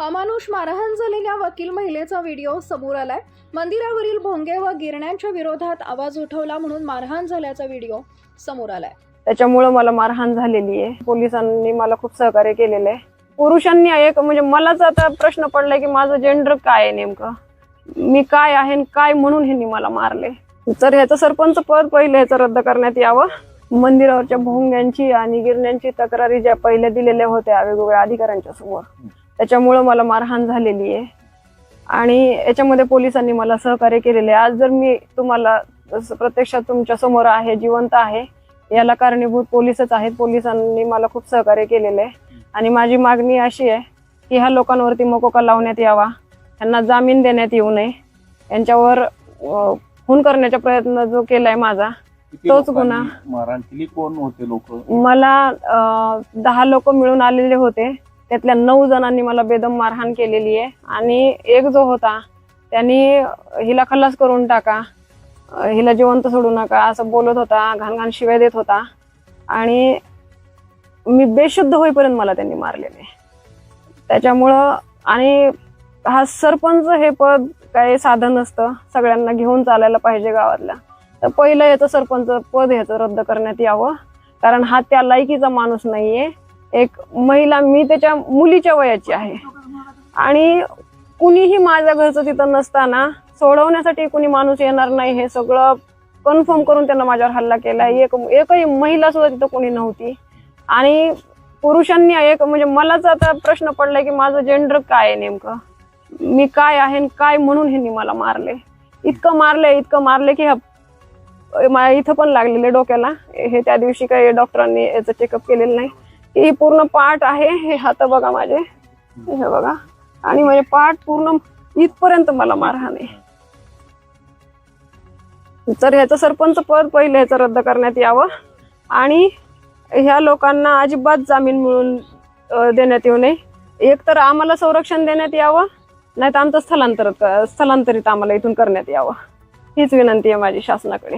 अमानुष मारहाण झालेल्या वकील महिलेचा व्हिडिओ समोर आलाय. मंदिरावरील भोंगे व गिरण्यांच्या विरोधात आवाज उठवला म्हणून मारहाण झाल्याचा व्हिडिओ समोर आलाय. त्याच्यामुळं मला मारहाण झालेली आहे. पोलिसांनी मला खूप सहकार्य केलेलं आहे. पुरुषांनी एक म्हणजे मलाच आता प्रश्न पडलाय की माझं जेंडर काय आहे नेमकं? मी काय आहे काय म्हणून ह्यांनी मला मारले? तर ह्याचं सरपंच पद पहिले ह्याचं रद्द करण्यात यावं. मंदिरावरच्या भोंग्यांची आणि गिरण्यांची तक्रारी ज्या पहिल्या दिलेल्या होत्या वेगवेगळ्या अधिकाऱ्यांच्या समोर. त्याच्यामुळं मला मारहाण झालेली आहे. आणि याच्यामध्ये पोलिसांनी मला सहकार्य केलेले आहे. आज जर मी तुम्हाला प्रत्यक्षात तुमच्यासमोर आहे जिवंत आहे याला कारणीभूत पोलीसच आहेत. पोलिसांनी मला खूप सहकार्य केलेलं आहे. आणि माझी मागणी अशी आहे की ह्या लोकांवरती मकोका लावण्यात यावा. त्यांना जामीन देण्यात येऊ नये. यांच्यावर खून करण्याचा प्रयत्न जो केलाय माझा तोच गुन्हा. कोण होते लोक? मला दहा लोक मिळून आलेले होते. त्यातल्या नऊ जणांनी मला बेदम मारहाण केलेली आहे. आणि एक जो होता त्यांनी हिला खल्लास करून टाका हिला जिवंत सोडू नका असं बोलत होता घाणघाण घाण शिवाय देत होता. आणि मी बेशुद्ध होईपर्यंत मला त्यांनी मारलेले. त्याच्यामुळं आणि हा सरपंच हे पद काही साधन नसतं सगळ्यांना घेऊन चालायला पाहिजे गावातला तर पहिलं याचं सरपंच पद ह्याचं रद्द करण्यात यावं कारण हा त्या लायकीचा माणूस नाहीये. एक महिला मी त्याच्या मुलीच्या वयाची आहे. आणि कुणीही माझ्या घरचं तिथं नसताना सोडवण्यासाठी कुणी माणूस येणार नाही हे सगळं कन्फर्म करून त्यांना माझ्यावर हल्ला केला एक एकही महिला सुद्धा तिथं कोणी नव्हती. आणि पुरुषांनी एक म्हणजे मलाच आता प्रश्न पडलाय की माझं जेंडर काय आहे नेमकं? मी काय आहे आणि काय म्हणून ह्यांनी मला मारले? इतकं मारले इतकं मारले की ह्या इथं पण लागलेले डोक्याला. हे त्या दिवशी काही डॉक्टरांनी याचं चेकअप केलेलं नाही. ही पूर्ण पाठ आहे. हे हात बघा माझे. हे बघा. आणि माझे पाठ पूर्ण इथपर्यंत मला मारहाण. आहे तर ह्याचं सरपंच पद पहिले ह्याचं रद्द करण्यात यावं. आणि ह्या लोकांना अजिबात जामीन मिळून देण्यात येऊ नये. एक तर आम्हाला संरक्षण देण्यात यावं. नाही तर आमचं स्थलांतर स्थलांतरित आम्हाला इथून करण्यात यावं. हीच विनंती आहे माझी शासनाकडे.